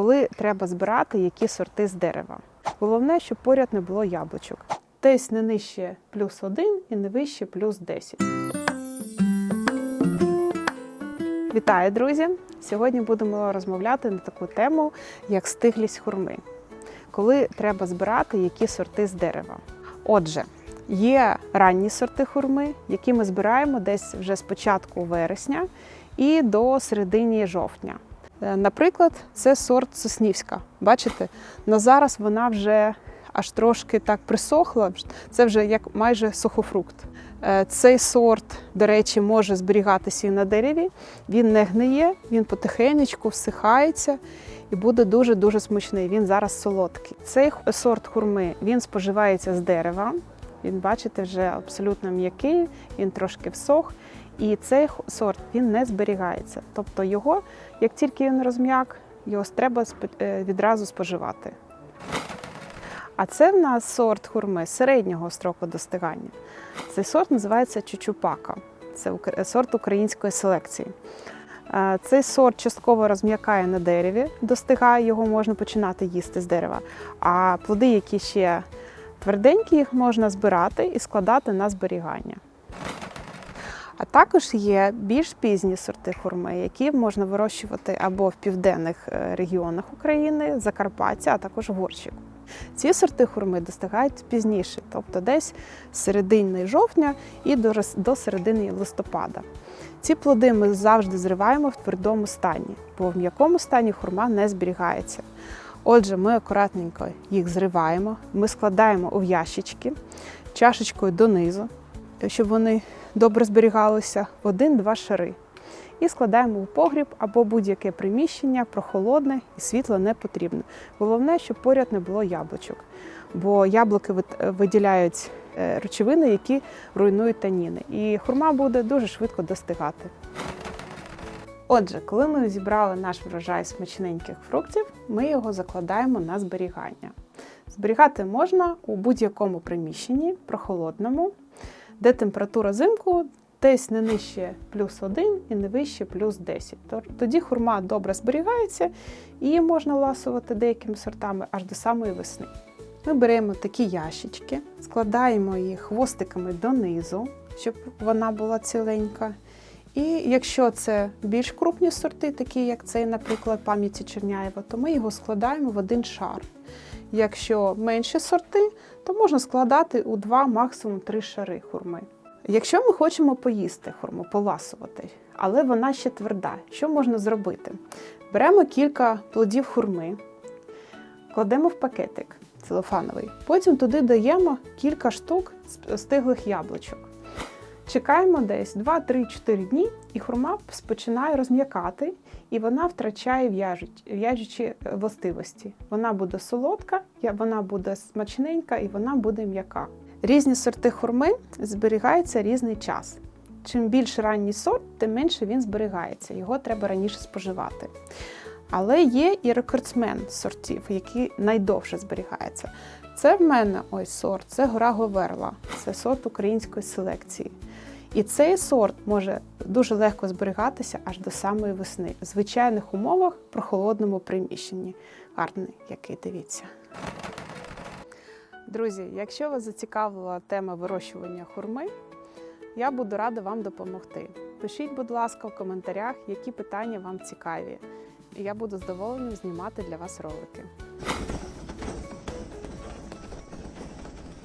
коли треба збирати які сорти з дерева. Головне, щоб поряд не було яблучок. Десь не нижче плюс 1 і не вище плюс 10. Вітаю, друзі! Сьогодні будемо розмовляти на таку тему, як стиглість хурми. Коли треба збирати які сорти з дерева. Отже, є ранні сорти хурми, які ми збираємо десь вже з початку вересня і до середини жовтня. Е, Наприклад, це сорт Соснівська. Бачите, на зараз вона вже аж трошки так присохла. Це вже як майже сухофрукт. Е, Цей сорт, до речі, може зберігатися і на дереві. Він не гниє, він потихенечку всихається і буде дуже-дуже смачний. Він зараз солодкий. Цей сорт хурми він споживається з дерева. Він, бачите, вже абсолютно м'який, він трошки всох. І цей сорт він не зберігається. Тобто його, як тільки він розм'як, його треба е, відразу споживати. А це в нас сорт хурми середнього строку достигання. Цей сорт називається чучупака. Це сорт української селекції. Цей сорт частково розм'якає на дереві, достигає, його можна починати їсти з дерева. А плоди, які ще тверденькі, їх можна збирати і складати на зберігання. А також є більш пізні сорти хурми, які можна вирощувати або в південних е, регіонах України, Закарпаття, а також в Горщику. Ці сорти хурми достигають пізніше, тобто десь з середини жовтня і до, середини листопада. Ці плоди ми завжди зриваємо в твердому стані, бо в м'якому стані хурма не зберігається. Отже, ми акуратненько їх зриваємо, ми складаємо у ящички чашечкою донизу, щоб вони добре зберігалися один-два шари. І складаємо у погріб або будь-яке приміщення, прохолодне і світло не потрібне. Головне, щоб поряд не було яблучок, бо яблуки виділяють е, речовини, які руйнують таніни. І хурма буде дуже швидко достигати. Отже, коли ми зібрали наш врожай смачненьких фруктів, ми його закладаємо на зберігання. Зберігати можна у будь-якому приміщенні, прохолодному, де температура зимку десь не нижче плюс 1 і не вище плюс 10. Тоді хурма добре зберігається і можна ласувати деякими сортами аж до самої весни. Ми беремо такі ящички, складаємо їх хвостиками донизу, щоб вона була ціленька. І якщо це більш крупні сорти, такі як цей, наприклад, пам'яті Черняєва, то ми його складаємо в один шар. Якщо менші сорти, то можна складати у два, максимум три шари хурми. Якщо ми хочемо поїсти хурму, поласувати, але вона ще тверда, що можна зробити? Беремо кілька плодів хурми, кладемо в пакетик целофановий, потім туди даємо кілька штук стиглих яблучок. Чекаємо десь 2-3-4 дні, і хурма починає розм'якати, і вона втрачає в'яжучі властивості. Вона буде солодка, вона буде смачненька і вона буде м'яка. Різні сорти хурми зберігаються різний час. Чим більш ранній сорт, тим менше він зберігається. Його треба раніше споживати. Але є і рекордсмен сортів, які найдовше зберігаються. Це в мене ось сорт, це гора Говерла, це сорт української селекції. І цей сорт може дуже легко зберігатися аж до самої весни, в звичайних умовах, в прохолодному приміщенні. Гарний, який дивіться. Друзі, якщо вас зацікавила тема вирощування хурми, я буду рада вам допомогти. Пишіть, будь ласка, в коментарях, які питання вам цікаві. Я буду з задоволенням знімати для вас ролики.